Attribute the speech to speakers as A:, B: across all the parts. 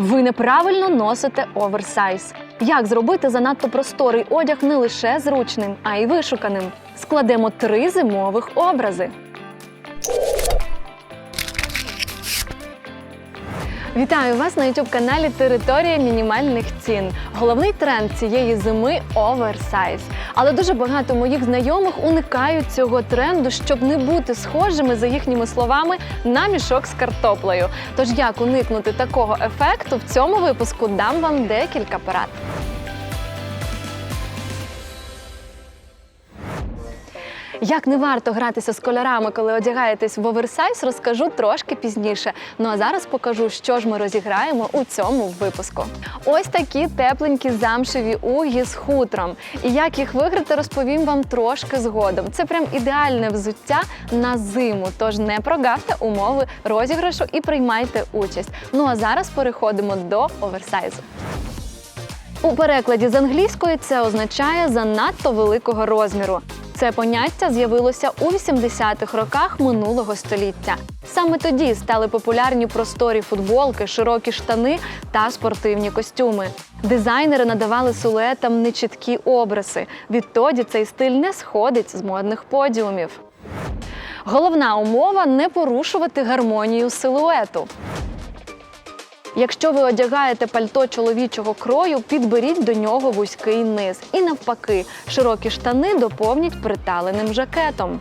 A: Ви неправильно носите оверсайз. Як зробити занадто просторий одяг не лише зручним, а й вишуканим? Складемо три зимових образи. Вітаю вас на youtube каналі Територія мінімальних цін. Головний тренд цієї зими оверсайз. Але дуже багато моїх знайомих уникають цього тренду, щоб не бути схожими за їхніми словами на мішок з картоплею. Тож як уникнути такого ефекту в цьому випуску дам вам декілька порад. Як не варто гратися з кольорами, коли одягаєтесь в оверсайз, розкажу трошки пізніше. Ну а зараз покажу, що ж ми розіграємо у цьому випуску. Ось такі тепленькі замшеві угі з хутром. І як їх виграти, розповім вам трошки згодом. Це прям ідеальне взуття на зиму. Тож не прогавте умови розіграшу і приймайте участь. Ну а зараз переходимо до оверсайзу. У перекладі з англійської це означає занадто великого розміру. Це поняття з'явилося у 80-х роках минулого століття. Саме тоді стали популярні просторі футболки, широкі штани та спортивні костюми. Дизайнери надавали силуетам нечіткі обриси. Відтоді цей стиль не сходить з модних подіумів. Головна умова не порушувати гармонію силуету. Якщо ви одягаєте пальто чоловічого крою, підберіть до нього вузький низ. І навпаки, широкі штани доповніть приталеним жакетом.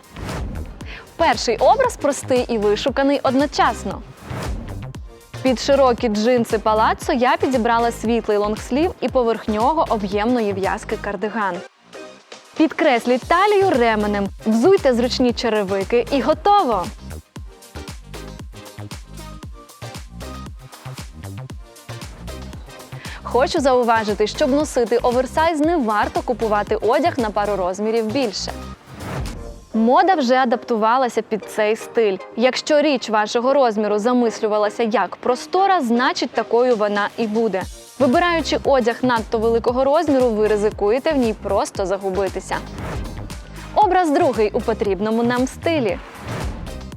A: Перший образ простий і вишуканий одночасно. Під широкі джинси палаццо я підібрала світлий лонгслів і поверх нього об'ємної в'язки кардиган. Підкресліть талію ременем, взуйте зручні черевики і готово! Хочу зауважити, щоб носити оверсайз, не варто купувати одяг на пару розмірів більше. Мода вже адаптувалася під цей стиль. Якщо річ вашого розміру замислювалася як простора, значить такою вона і буде. Вибираючи одяг надто великого розміру, ви ризикуєте в ній просто загубитися. Образ другий у потрібному нам стилі.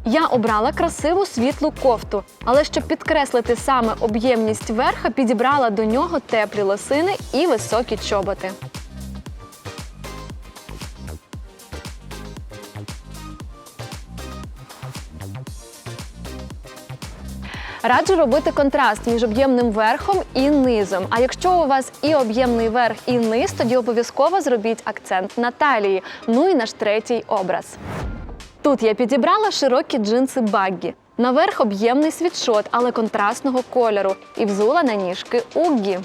A: Я обрала красиву світлу кофту, але щоб підкреслити саме об'ємність верха, підібрала до нього теплі лосини і високі чоботи. Раджу робити контраст між об'ємним верхом і низом. А якщо у вас і об'ємний верх, і низ, тоді обов'язково зробіть акцент на талії. Ну і наш третій образ. Тут я підібрала широкі джинси баггі. Наверх об'ємний світшот, але контрастного кольору, і взула на ніжки уггі.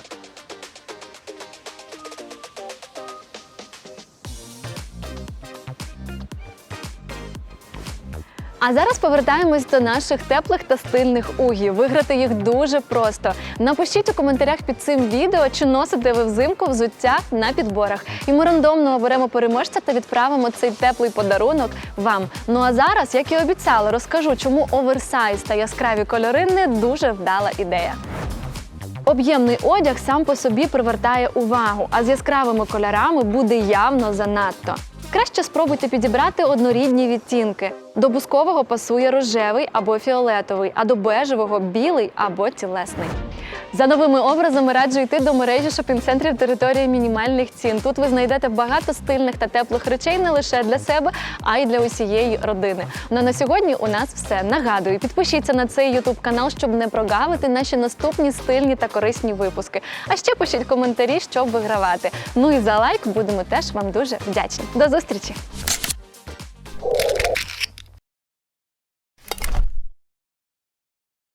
A: А зараз повертаємось до наших теплих та стильних угів. Виграти їх дуже просто. Напишіть у коментарях під цим відео, чи носите ви взимку взуття на підборах. І ми рандомно оберемо переможця та відправимо цей теплий подарунок вам. Ну а зараз, як і обіцяла, розкажу, чому оверсайз та яскраві кольори не дуже вдала ідея. Об'ємний одяг сам по собі привертає увагу, а з яскравими кольорами буде явно занадто. Краще спробуйте підібрати однорідні відтінки. До бускового пасує рожевий або фіолетовий, а до бежевого білий або тілесний. За новими образами раджу йти до мережі шопінг-центрів території мінімальних цін. Тут ви знайдете багато стильних та теплих речей не лише для себе, а й для усієї родини. Ну а на сьогодні у нас все. Нагадую, підпишіться на цей ютуб канал, щоб не прогавити наші наступні стильні та корисні випуски. А ще пишіть коментарі, щоб вигравати. Ну і за лайк будемо теж вам дуже вдячні. До зустрічі!